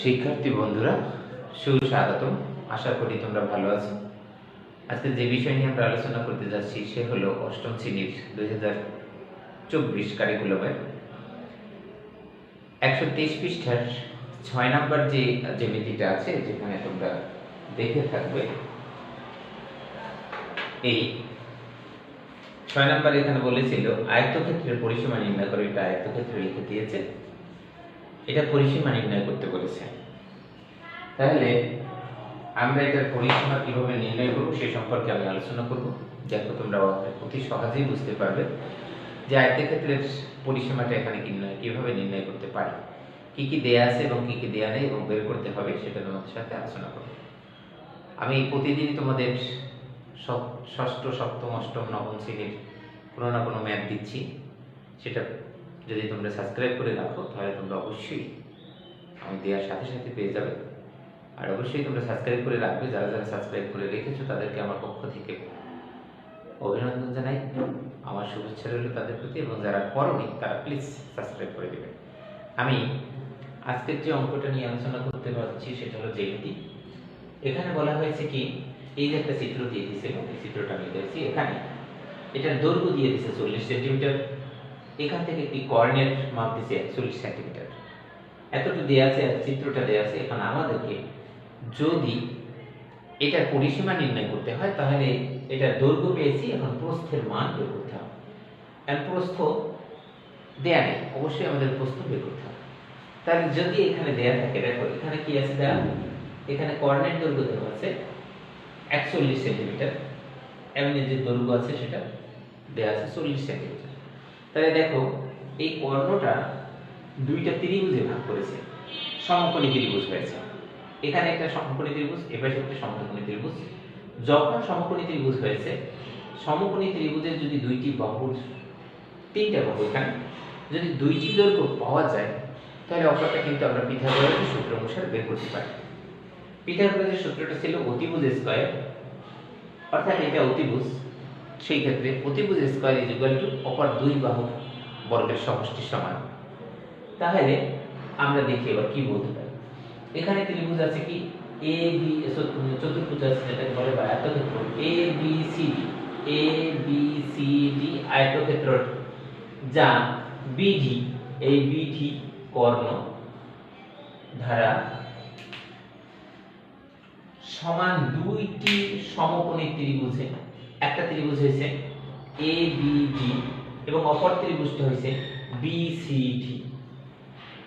শিক্ষার্থী বন্ধুরা সুস্বাগতম আশা করি তোমরা ভালো আছো। আজকে যে বিষয় নিয়ে আমরা আলোচনা করতে যাচ্ছি, সে হলো অষ্টম শ্রেণির দুই হাজার চব্বিশ কারিকুলামের একশো তেইশ পৃষ্ঠার ছয় নাম্বার যে জ্যামিতিটা আছে, যেখানে তোমরা দেখে থাকবে, এই ছয় নাম্বার এখানে বলেছিল, আয়তক্ষেত্রের পরিসীমা নির্ণয় করে, এটা আয়তক্ষেত্রে লিখে দিয়েছে। এটা পরিসীমা নির্ণয় করতে বলেছে। তাহলে আমরা এটার পরিসীমা কীভাবে নির্ণয় করব সে সম্পর্কে আমি আলোচনা করব। যাতে তোমরা অতি সহজেই বুঝতে পারবে যে আয়তক্ষেত্রের পরিসীমাটা এখানে কীভাবে নির্ণয় করতে পারি। কি কি দেয়া আছে এবং কি কি দেয়া নেই এবং বের করতে হবে সেটা তোমাদের সাথে আলোচনা করব। আমি প্রতিদিন তোমাদের ষষ্ঠ, সপ্তম, অষ্টম, নবম শ্রেণির কোনো না কোনো ম্যাথ দিচ্ছি। সেটা যদি তোমরা সাবস্ক্রাইব করে রাখো, তাহলে তোমরা অবশ্যই আমি দেওয়ার সাথে সাথে পেয়ে যাবে। আর অবশ্যই তোমরা সাবস্ক্রাইব করে রাখবে, যারা যারা সাবস্ক্রাইব করে রেখেছো তাদেরকে আমার পক্ষ থেকে অভিনন্দন জানাই। আমার শুভেচ্ছা রইল তাদের প্রতি এবং যারা করনি, তারা প্লিজ সাবস্ক্রাইব করে দেবে আমি আজকের যে অঙ্কটা নিয়ে আলোচনা করতে পারছি, সেটা হলো জ্যামিতি এখানে বলা হয়েছে কি, এই যে একটা চিত্র দিয়ে দিয়েছে এই চিত্রটা আমি দিয়েছি এখানে এটার দৈর্ঘ্য দিয়ে দিয়েছে চল্লিশ সেন্টিমিটার এখান থেকে একটি কর্ণের মাপ দিয়েছে একচল্লিশ সেন্টিমিটার এতটুকু দেওয়া আছে আর চিত্রটা দেওয়া আছে এখানে আমাদেরকে। যদি এটার পরিসীমা নির্ণয় করতে হয়, তাহলে এটার দৈর্ঘ্য পেয়েছি, এখন প্রস্থের মান বের করতে হবে। আর প্রস্থ দেয়া নেই, অবশ্যই আমাদের প্রস্থ বের করতে হবে। তাহলে যদি এখানে দেয়া থাকে, দেখো, এখানে কি আছে দেয়া? এখানে কর্ণের দৈর্ঘ্য দেওয়া আছে একচল্লিশ সেন্টিমিটার এমনি যে দৈর্ঘ্য আছে সেটা দেওয়া আছে চল্লিশ সেন্টিমিটার তাহলে দেখো, এই কর্ণটা দুইটা ত্রিভুজে ভাগ করেছে। সমকোণী ত্রিভুজ হয়েছে। এখানে একটা সমকোণী ত্রিভুজ, এপাশে একটা সমকোণী ত্রিভুজ। যখন সমকোণী ত্রিভুজ হয়েছে, সমকোণী ত্রিভুজের যদি দুইটি বাহুর, তিনটা বাহু এখানে, যদি দুইটি দৈর্ঘ্য পাওয়া যায়, তাহলে অপরটা কিন্তু আমরা পিথাগোরাসের সূত্র অনুসারে বের করতে পারি। পিথাগোরাসের সূত্রটা ছিল অতিভুজ স্কয়ার। অর্থাৎ এটা অতিভুজ। সেই ক্ষেত্রে অতিভুজ স্কয়ার ইজ ইকুয়াল টু অপর দুই বাহু বর্গের সমষ্টি সমান। তাহলে আমরা দেখি এবার কি বলতে পারি। এখানে ত্রিভুজ আছে কি? এ বি চতুর্ভুজ আছে যেটাকে বলে বা আয়তক্ষেত্র। A B C D A B C D আয়তক্ষেত্র যা বিডি এই বিডি কর্ণ ধারা সমান দুইটি সমকোণী ত্রিভুজে একটা ত্রিভুজ হয়েছে এ বি ডি এবং অপর ত্রিভুজটা হয়েছে বি সি ডি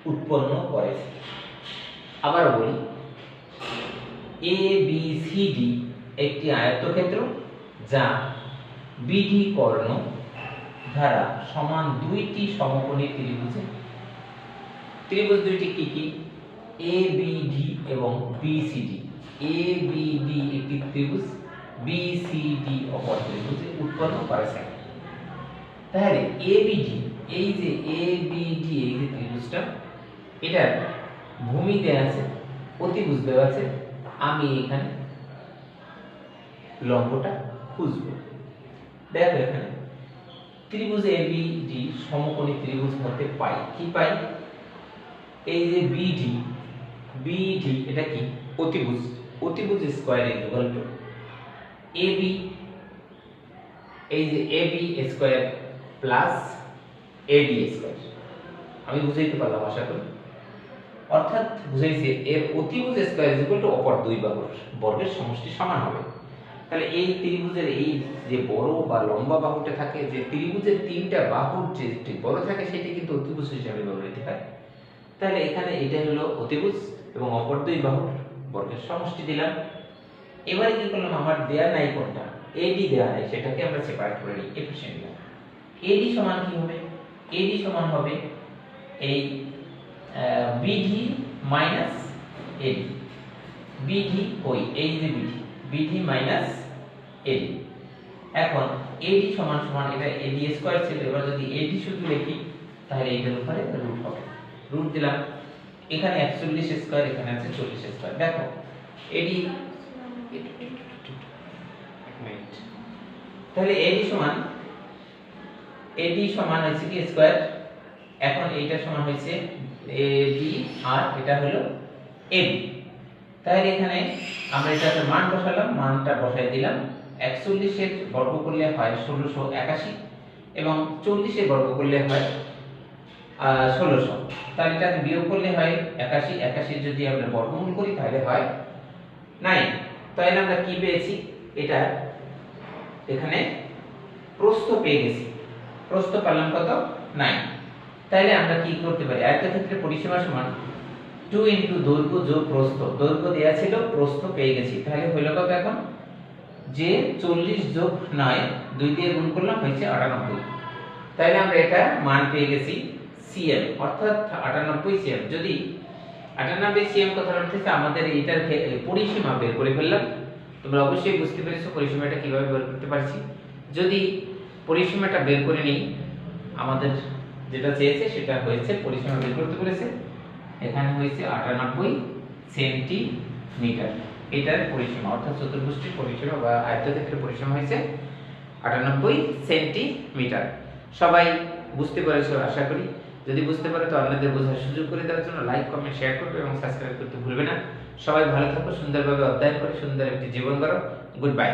উৎপন্ন করেছে আবার বলি এ বি সি ডি একটি আয়তক্ষেত্র যা বিডি কর্ণ দ্বারা সমান দুইটি সমকোণী ত্রিভুজে। ত্রিভুজ দুইটি কি কি? এ বি ডি এবং B C D A B D একটি ত্রিভুজ বি সি ডি অপর ত্রিভুজে উৎপন্ন করেছে তাহলে এ বি এই যে এ বি ডি এই যে ত্রিভুজটা এটার ভূমি দেওয়া আছে অতিভুজ দেওয়া আছে আমি এখানে লম্বটা খুঁজবো দেখো এখানে ত্রিভুজ এ বি ডি সমকোণী ত্রিভুজ মধ্যে পাই। কি পাই? এই যে বিডি বিডি এটা কি? অতিভুজ। অতিভুজ square is equal to AB এই যে AB square plus AD square আমি বুঝাইতে পারলাম, আশা করি। অর্থাৎ বুঝাইছে এর অতিভুজ স্কয়ার ইজ ইকুয়াল টু অপর দুই বাহুর বর্গের সমষ্টি সমান হবে। তাহলে এই ত্রিভুজের এই যে বড় বা লম্বা বাহুটা থাকে, যে ত্রিভুজের তিনটা বাহুর যে বড় থাকে, সেটি কিন্তু অতিভুজ হিসাবে ব্যবহৃত হয়। তাহলে এখানে এটা হলো অতিভুজ এবং অপর দুই বাহুর বর্গের সমষ্টি দিলাম। এবারে কি করলাম? আমার দেয়া নাই কোনটা? এডি দেয়া নাই, সেটাকে আমরা সেপারেট করে নিই এ পাশে এডি সমান কি হবে? এডি সমান হবে এই বিডি মাইনাস এডি বিডি ওই এই যে বিডি বিডি মাইনাস এডি এখন এডি সমান সমান এটা এডি স্কয়ার ছিল, এবার যদি এডি শুধু লিখি তাহলে এটার উপরে রুট হবে। রুট দিলাম। এখানে 41 স্কয়ার এখানে আছে 40 স্কয়ার দেখো এডি তাহলে এডি সমান এডি সমান হচ্ছে কি স্কয়ার? এখন এইটা সমান হয়েছে এ বি আর এটা হলো এ বি তাহলে এখানে আমরা এটাতে মান বসালাম, মানটা বসাই দিলাম। একচল্লিশের বর্গ করলে হয় ষোলোশো একাশি এবং চল্লিশের বর্গ করলে হয় ষোলোশো। তাহলে এটাকে বিয়োগ করলে হয় একাশি। একাশির যদি আমরা বর্গমূল করি, তাহলে হয় নাইন। তাহলে আমরা কি পেয়েছি? এটা এখানে প্রস্থ পেয়ে গেছি। প্রস্থ পেলাম কত? নাইন তাহলে আমরা কি করতে পারি? আয়তক্ষেত্রে পরিসীমা সমান টু ইন্টু দৈর্ঘ্য যোগ প্রস্থ। দৈর্ঘ্য দেওয়া ছিল, প্রস্থ পেয়ে গেছি। তাহলে হইল কত এখন? যে চল্লিশ যোগ নয় দুই দিয়ে গুণ করলাম, হয়েছে আটানব্বই। তাহলে আমরা এটা মান পেয়ে গেছি সিএম অর্থাৎ আটানব্বই সিএম যদি আটানব্বই সিএম কথা অর্থ হচ্ছে আমাদের এটার পরিসীমা বের করে ফেললাম। তোমরা অবশ্যই বুঝতে পেরেছ পরিসীমাটা কীভাবে বের করতে পারছি। যদি পরিসীমাটা বের করে নিই, আমাদের যেটা চেয়েছে সেটা হয়েছে, পরিসীমা বের করতে পেরেছে। এখানে হয়েছে আটানব্বই সেন্টিমিটার। এটার পরিসীমা, অর্থাৎ চতুর্ভুজটির পরিসীমা বা আয়তক্ষেত্রের পরিসীমা হয়েছে আটানব্বই সেন্টিমিটার। সবাই বুঝতে পেরেছ, আশা করি। যদি বুঝতে পারে তো অন্যদের বোঝার সুযোগ করে দেওয়ার জন্য লাইক কমেন্ট শেয়ার করবে এবং সাবস্ক্রাইব করতে ভুলবে না। সবাই ভালো থাকো, সুন্দরভাবে অধ্যয়ন করে সুন্দর একটি জীবন করো গুড। বাই